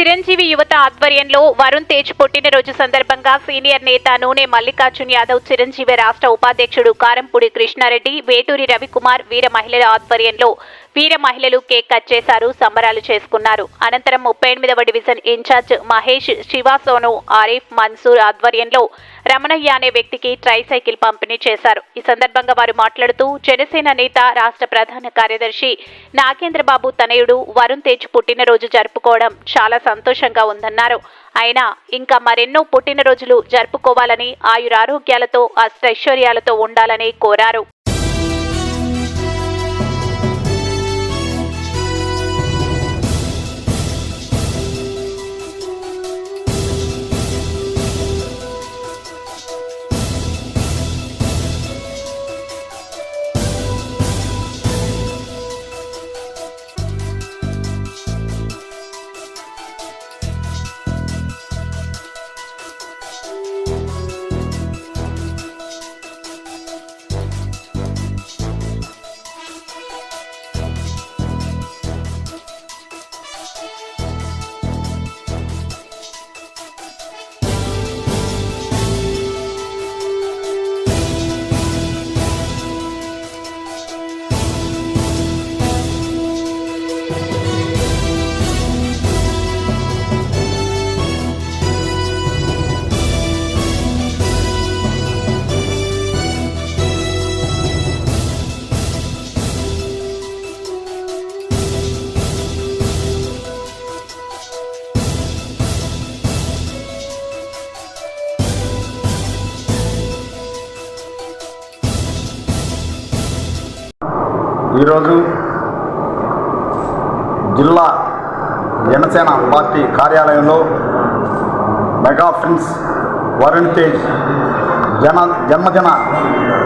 చిరంజీవి యువత ఆధ్వర్యంలో వరుణ్ తేజ్ పుట్టినరోజు సందర్భంగా సీనియర్ నేత నూనె మల్లికార్జున్ యాదవ్ చిరంజీవి రాష్ట్ర ఉపాధ్యక్షుడు కారంపూడి కృష్ణారెడ్డి వేటూరి రవికుమార్ వీర మహిళల ఆధ్వర్యంలో వీర మహిళలు కేక్ కట్ చేశారు సంబరాలు చేసుకున్నారు. అనంతరం ముప్పై ఎనిమిదవ డివిజన్ ఇన్ఛార్జ్ మహేష్ శివాసోను ఆరిఫ్ మన్సూర్ ఆధ్వర్యంలో రమణయ్య అనే వ్యక్తికి ట్రైసైకిల్ పంపిణీ చేశారు. ఈ సందర్భంగా వారు మాట్లాడుతూ జనసేన నేత రాష్ట్ర ప్రధాన కార్యదర్శి నాగేంద్రబాబు తనయుడు వరుణ్ తేజ్ పుట్టినరోజు జరుపుకోవడం చాలా సంతోషంగా ఉందన్నారు. ఆయన ఇంకా మరెన్నో పుట్టినరోజులు జరుపుకోవాలని ఆయురారోగ్యాలతో అష్టైశ్వర్యాలతో ఉండాలని కోరారు. ఈరోజు జిల్లా జనసేన పార్టీ కార్యాలయంలో మెగా ఫ్రెండ్స్ వరుణ్ తేజ్ జన జన్మదిన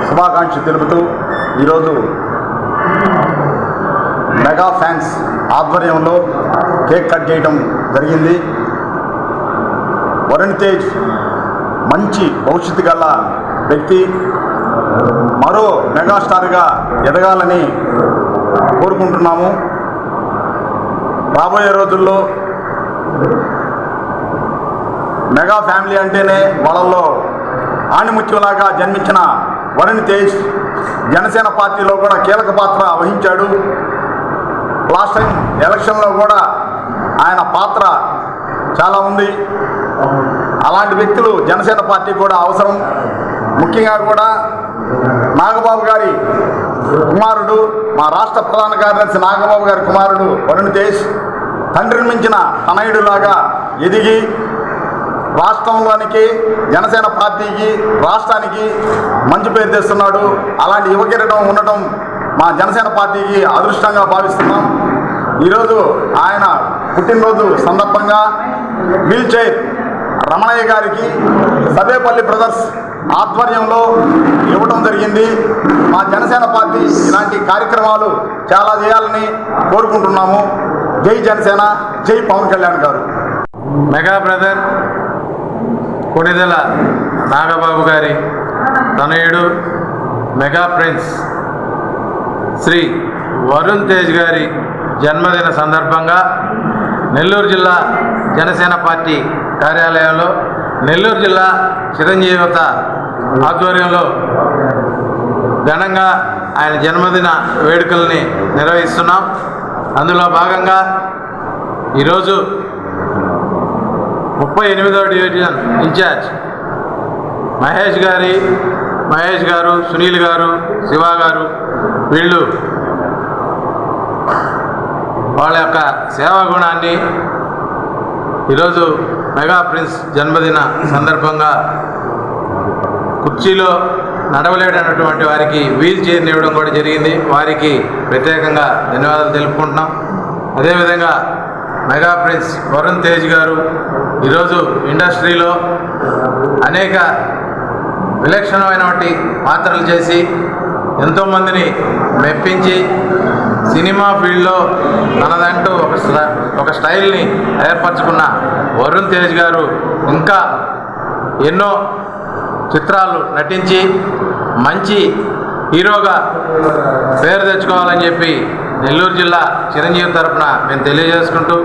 శుభాకాంక్షలు తెలుపుతూ ఈరోజు మెగా ఫ్యాన్స్ ఆధ్వర్యంలో కేక్ కట్ చేయడం జరిగింది. వరుణ్ తేజ్ మంచి భవిష్యత్తు గల వ్యక్తి. మరో మెగాస్టార్గా ఎదగాలని కోరుకుంటున్నాము. రాబోయే రోజుల్లో మెగా ఫ్యామిలీ అంటేనే వాళ్ళల్లో ఆణిముత్యంలాగా జన్మించిన వరుణ్ తేజ్ జనసేన పార్టీలో కూడా కీలక పాత్ర వహించాడు. లాస్ట్ టైం ఎలక్షన్లో కూడా ఆయన పాత్ర చాలా ఉంది. అలాంటి వ్యక్తులు జనసేన పార్టీ కూడా అవసరం. ముఖ్యంగా కూడా నాగబాబు గారి కుమారుడు మా రాష్ట్ర ప్రధాన కార్యదర్శి నాగబాబు గారి కుమారుడు వరుణ్ తేజ్ తండ్రిని మించిన తనయుడులాగా ఎదిగి రాష్ట్రంలోనికి జనసేన పార్టీకి రాష్ట్రానికి మంచి పేరు తెస్తున్నాడు. అలాంటి యువకిరటం ఉండటం మా జనసేన పార్టీకి అదృష్టంగా భావిస్తున్నాం. ఈరోజు ఆయన పుట్టినరోజు సందర్భంగా వీల్ చైర్ రమణయ్య గారికి సదేపల్లి బ్రదర్స్ ఆధ్వర్యంలో ఇవ్వడం జరిగింది. మా జనసేన పార్టీ ఇలాంటి కార్యక్రమాలు చాలా చేయాలని కోరుకుంటున్నాము. జై జనసేన జై పవన్ కళ్యాణ్ గారు. మెగా బ్రదర్ కొణిదెల నాగబాబు గారి తనయుడు మెగా ప్రిన్స్ శ్రీ వరుణ్ తేజ్ గారి జన్మదిన సందర్భంగా నెల్లూరు జిల్లా జనసేన పార్టీ కార్యాలయంలో నెల్లూరు జిల్లా చిరంజీవిత ఆధ్వర్యంలో ఘనంగా ఆయన జన్మదిన వేడుకల్ని నిర్వహిస్తున్నాం. అందులో భాగంగా ఈరోజు ముప్పై ఎనిమిదవ డివిజన్ ఇన్ఛార్జ్ మహేష్ గారి మహేష్ గారు సునీల్ గారు శివ గారు వీళ్ళు వాళ్ళ యొక్క సేవా గుణాన్ని ఈరోజు మెగా ప్రిన్స్ జన్మదిన సందర్భంగా కుర్చీలో నడవలేడన్నటువంటి వారికి వీల్ చైర్ని ఇవ్వడం కూడా జరిగింది. వారికి ప్రత్యేకంగా ధన్యవాదాలు తెలుపుకుంటున్నాం. అదేవిధంగా మెగా ప్రిన్స్ వరుణ్ తేజ్ గారు ఈరోజు ఇండస్ట్రీలో అనేక విలక్షణమైనటువంటి పాత్రలు చేసి ఎంతోమందిని మెప్పించి సినిమా ఫీల్డ్లో తనదంటూ ఒక స్ట- ఒక స్టైల్ని ఏర్పరచుకున్న వరుణ్ తేజ్ గారు ఇంకా ఎన్నో చిత్రాలు నటించి మంచి హీరోగా పేరు తెచ్చుకోవాలని చెప్పి నెల్లూరు జిల్లా చిరంజీవి తరపున మేము తెలియజేసుకుంటూ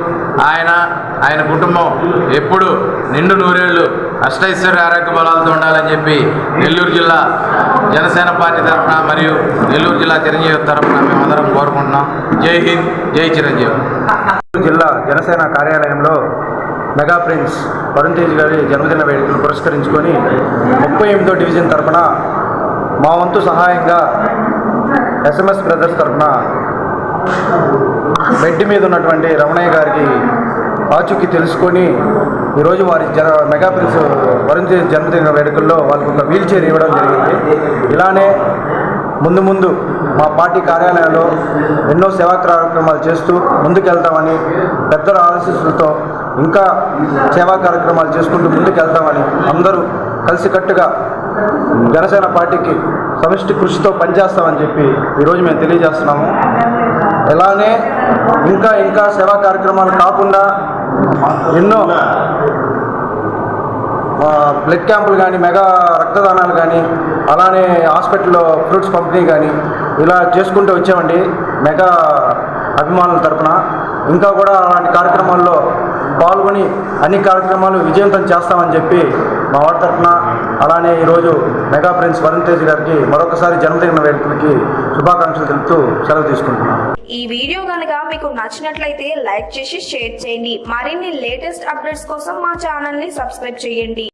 ఆయన ఆయన కుటుంబం ఎప్పుడు నిండు నూరేళ్ళు అష్టైశ్వర్య ఆరోగ్య బలాలతో ఉండాలని చెప్పి నెల్లూరు జిల్లా జనసేన పార్టీ తరఫున మరియు నెల్లూరు జిల్లా చిరంజీవి తరఫున మేమందరం కోరుకుంటున్నాం. జై హింద్ జై చిరంజీవి. జిల్లా జనసేన కార్యాలయంలో మెగా ప్రిన్స్ వరుణ్ తేజ్ గారి జన్మదిన వేడుకలు పురస్కరించుకొని ముప్పై ఎనిమిదో డివిజన్ తరఫున మా వంతు సహాయంగా ఎస్ఎంఎస్ బ్రదర్స్ తరఫున బెడ్ మీద ఉన్నటువంటి రమణయ్య గారికి ఆచూకీ తెలుసుకొని ఈరోజు వారి జన మెగా ప్రిన్స్ వరుణ్ జన్మదిన వేడుకల్లో వాళ్ళకు ఒక వీల్ చైర్ ఇవ్వడం జరిగింది. ఇలానే ముందు ముందు మా పార్టీ కార్యాలయంలో ఎన్నో సేవా కార్యక్రమాలు చేస్తూ ముందుకెళ్తామని పెద్దల ఆలోచనలతో ఇంకా సేవా కార్యక్రమాలు చేసుకుంటూ ముందుకెళ్తామని అందరూ కలిసికట్టుగా జనసేన పార్టీకి సమిష్టి కృషితో పనిచేస్తామని చెప్పి ఈరోజు మేము తెలియజేస్తున్నాము. ఇలానే ఇంకా ఇంకా సేవా కార్యక్రమాలు కాకుండా ఎన్నో బ్లడ్ క్యాంపులు కానీ మెగా రక్తదానాలు కానీ అలానే హాస్పిటల్లో ఫ్రూట్స్ పంపిణీ కానీ ఇలా చేసుకుంటూ వచ్చామండి. మెగా అభిమానుల తరపున. ఇంకా కూడా అలాంటి కార్యక్రమాల్లో పాల్గొని అన్ని కార్యక్రమాలు విజయవంతం చేస్తామని చెప్పి మా వాడి తరఫున అలానే ఈరోజు మెగా ప్రిన్స్ వరుణ్ తేజ్ గారికి మరొకసారి జన్మదిన వేడుకలకి శుభాకాంక్షలు తెలుపుతూ సెలవు తీసుకుంటున్నాను. ఈ వీడియో కనుక మీకు నచ్చినట్లయితే లైక్ చేసి షేర్ చేయండి. మరిన్ని లేటెస్ట్ అప్డేట్స్ కోసం మా ఛానల్ని సబ్స్క్రైబ్ చేయండి.